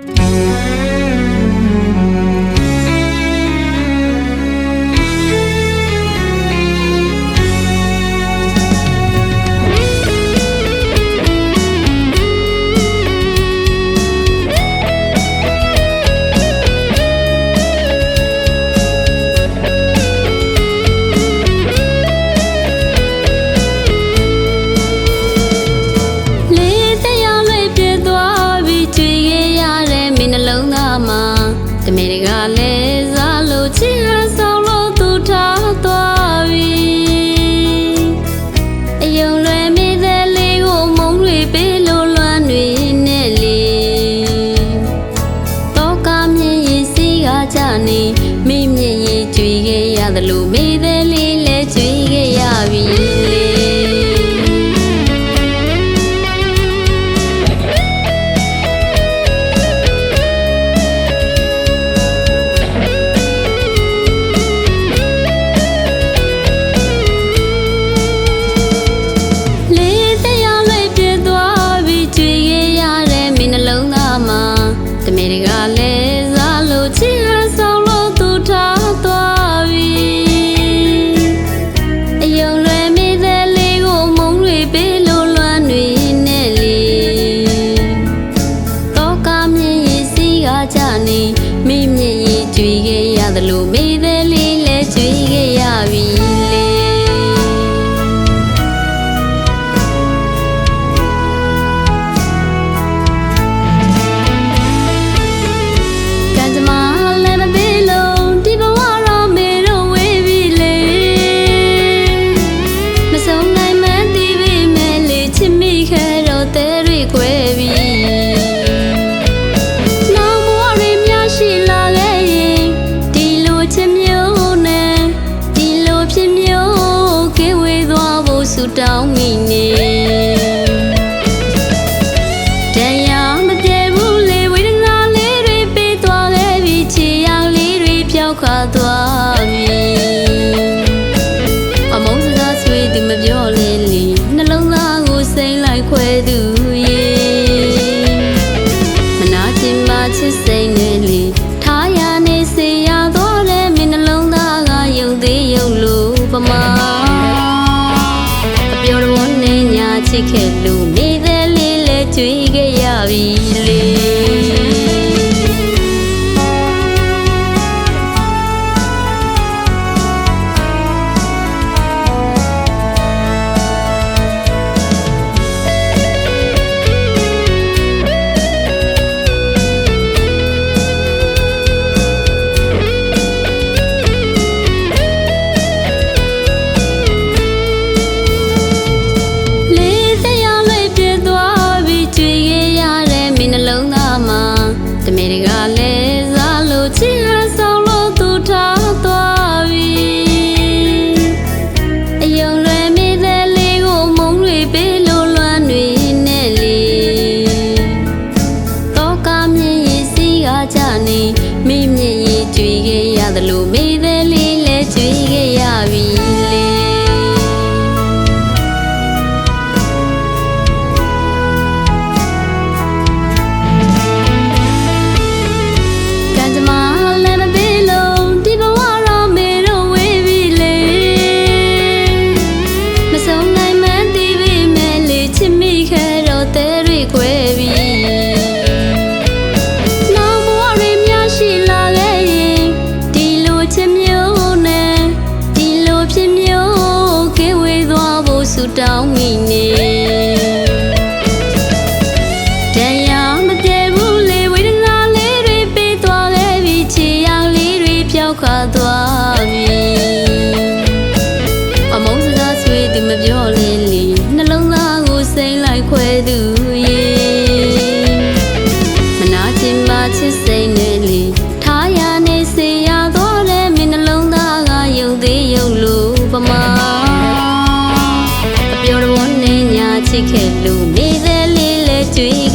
嗯。 ကြနေမိမြင်ရင်ကြွေခဲ့ရသလိုမိသည်လေးလည်းကြွေခဲ့ရပြီတမေတွေကလည်း လေးလဲကျွေးခဲ့ရပြီ သူမပြောလင်းလင်းနှလုံးသားကိုစိမ့်လိုက်ခွဲသူရေမနာချင်မှချစ်စိမ့်နေလေထားရနေစေရတော့လဲမင်းနှလုံးသားကယုံသေးယုံလို့ပမာအပြောတော်နဲ့ညာချစ်ခဲ့လို့မိသည်လေးလဲကြွေးခဲ့ရပြီ ကြနေမိမြင်ရည်တွေ့ခဲ့ရသလိုမိသည်လေးလည်းတွေ့ခဲ့ရပြီ တောင်းမိနေတရားမပြေဘူးလေဝေဒနာလေးတွေပေးသွားလဲပြီးခြေရောင်လေးတွေပျောက်ခါသွားပြီအမုန်းစကားဆွေးသူမပြော ချစ်ခဲ့လို့နေလေလေးလဲကြွေး